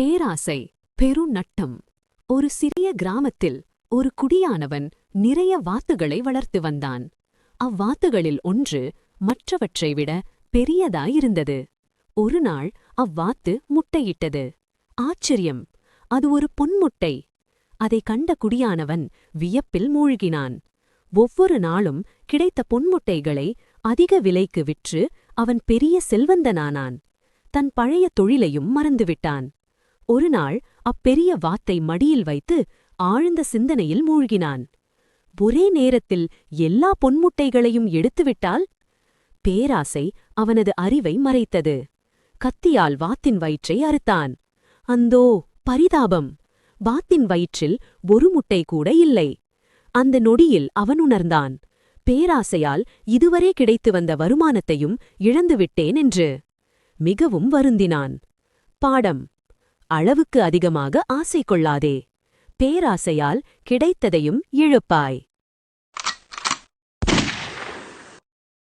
பேராசை பெருநட்டம். ஒரு சிறிய கிராமத்தில் ஒரு குடியானவன் நிறைய வாத்துகளை வளர்த்து வந்தான். அவ்வாத்துகளில் ஒன்று மற்றவற்றை விட பெரியதாயிருந்தது. ஒருநாள் அவ்வாத்து முட்டையிட்டது. ஆச்சரியம் அது ஒரு பொன்முட்டை. அதைக் கண்ட குடியானவன் வியப்பில் மூழ்கினான். ஒவ்வொரு நாளும் கிடைத்த பொன்முட்டைகளை அதிக விலைக்கு விற்று அவன் பெரிய செல்வந்தனானான். தன் பழைய தொழிலையும் மறந்துவிட்டான். ஒருநாள் அப்பெரிய வாத்தை மடியில் வைத்து ஆழ்ந்த சிந்தனையில் மூழ்கினான். ஒரே நேரத்தில் எல்லா பொன்முட்டைகளையும் எடுத்துவிட்டால்? பேராசை அவனது அறிவை மறைத்தது. கத்தியால் வாத்தின் வயிற்றை அறுத்தான். அந்தோ பரிதாபம்! வாத்தின் வயிற்றில் ஒரு முட்டை கூட இல்லை. அந்த நொடியில் அவன் உணர்ந்தான். பேராசையால் இதுவரை கிடைத்து வந்த வருமானத்தையும் இழந்துவிட்டேன் என்று மிகவும் வருந்தினான். பாடம். அளவுக்கு அதிகமாக ஆசை கொள்ளாதே. பேராசையால் கிடைத்ததையும் இழுப்பாய்.